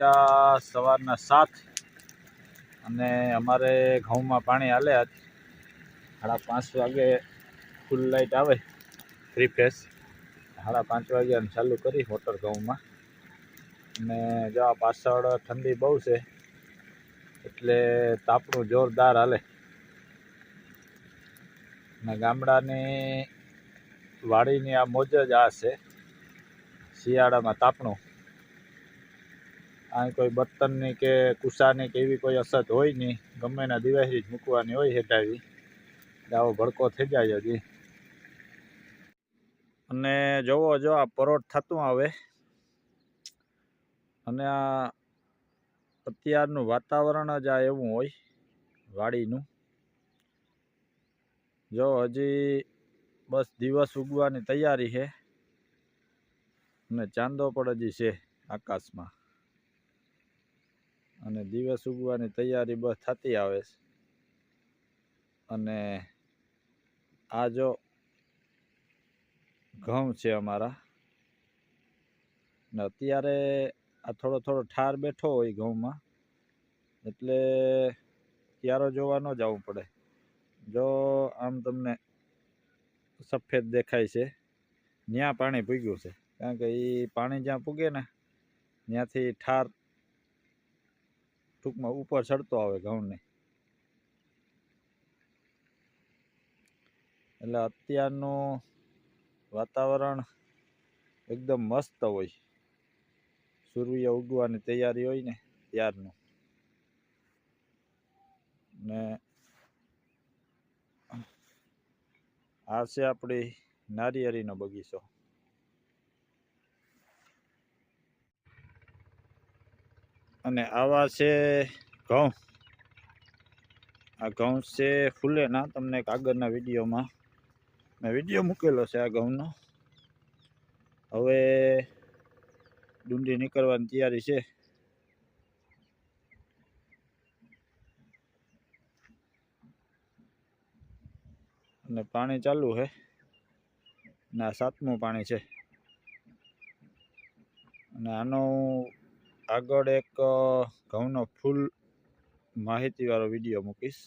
ત્યાં સવારના સાત અને અમારે ઘઉંમાં પાણી હાલે આજ. સાડા પાંચ વાગે ફૂલ લાઇટ આવે થ્રી ફેસ સાડા પાંચ વાગ્યાને ચાલુ કરી મોટર ઘઉંમાં. અને જો આ પાછળ ઠંડી બહુ છે, એટલે તાપણું જોરદાર હાલે. અને ગામડાની વાડીની આ મોજ જ આ છે, શિયાળામાં તાપણું. અહીં કોઈ બર્તનની કે કુસાની કે એવી કોઈ અસત હોય નહીં. ગમે એના દિવાસી જ મૂકવાની હોય હેઠાવી. આવો ભડકો થઈ જાય હજી. અને જોવો, જો આ પરોઠ થતું આવે. અને આ અત્યારનું વાતાવરણ જ આ એવું હોય, વાડીનું. જો હજી બસ દિવસ ઉગવાની તૈયારી છે. અને ચાંદો પણ હજી છે આકાશમાં. અને દિવસ ઉગવાની તૈયારી બસ થતી આવે છે. અને આ જો ઘઉં છે અમારા. ને અત્યારે આ થોડો થોડો ઠાર બેઠો હોય ઘઉંમાં, એટલે ક્યારો જોવા ન જવું પડે. જો આમ તમને સફેદ દેખાય છે ત્યાં પાણી પૂગ્યું છે. કારણ કે એ પાણી જ્યાં પૂગે ને ત્યાંથી ઠાર ટૂંકમાં ઉપર ચડતો આવે ઘઉંને. એટલે અત્યારનું વાતાવરણ એકદમ મસ્ત હોય. સૂર્ય ઉગવાની તૈયારી હોય ને ત્યારનું. ને આ છે આપણી નારિયેળીનો બગીચો. અને આવા છે ઘઉં. આ ઘઉં છે ફૂલેના, તમને કાગળના વિડીયોમાં મેં વીડિયો મૂકેલો છે આ ઘઉંનો. હવે ડુંડી નીકળવાની તૈયારી છે. અને પાણી ચાલુ છે ને આ સાતમું પાણી છે. અને આનો આગળ એક ઘઉંનો ફૂલ માહિતીવાળો વીડિયો મૂકીશ.